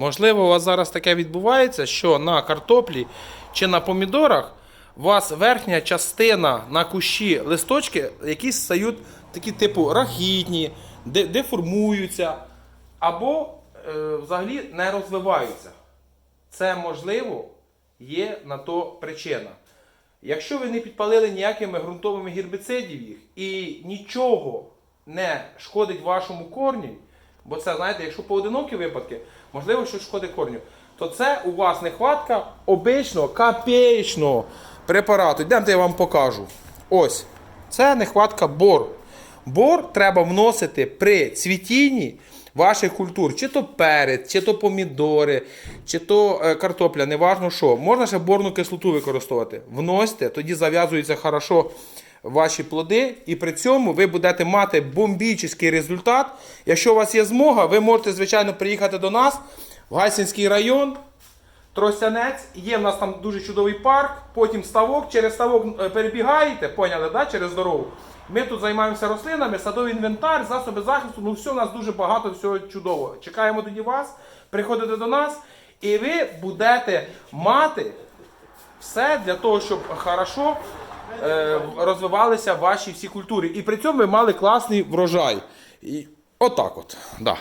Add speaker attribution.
Speaker 1: Можливо, у вас зараз таке відбувається, що на картоплі чи на помідорах у вас верхня частина на кущі листочки якісь стають такі типу рахітні, де- деформуються або е, взагалі не розвиваються. Це можливо є на то причина. Якщо ви не підпалили ніякими ґрунтовими гербіцидів їх і нічого не шкодить вашому корню, бо це, знаєте, якщо поодинокі випадки, можливо, що шкодить корню, то це у вас нехватка обичного копеечного препарату. Йдемте, я вам покажу. Ось. Це нехватка бору. Бор треба вносити при цвітінні ваших культур, чи то перець, чи то помідори, чи то е, картопля, неважно що. Можна ще борну кислоту використовувати. Вносьте, тоді зав'язуються хорошо ваші плоди, і при цьому ви будете мати бомбічний результат. Якщо у вас є змога, ви можете, звичайно, приїхати до нас в Гайсинський район. Тростянець, є в нас там дуже чудовий парк, потім ставок, через ставок е, перебігаєте, поняли, да? через дорогу. Ми тут займаємося рослинами, садовий інвентар, засоби захисту. Ну все, у нас дуже багато всього чудового. Чекаємо тоді вас, приходите до нас, і ви будете мати все для того, щоб хорошо е, розвивалися ваші всі культури. І при цьому ви мали класний врожай. І отак от. Да.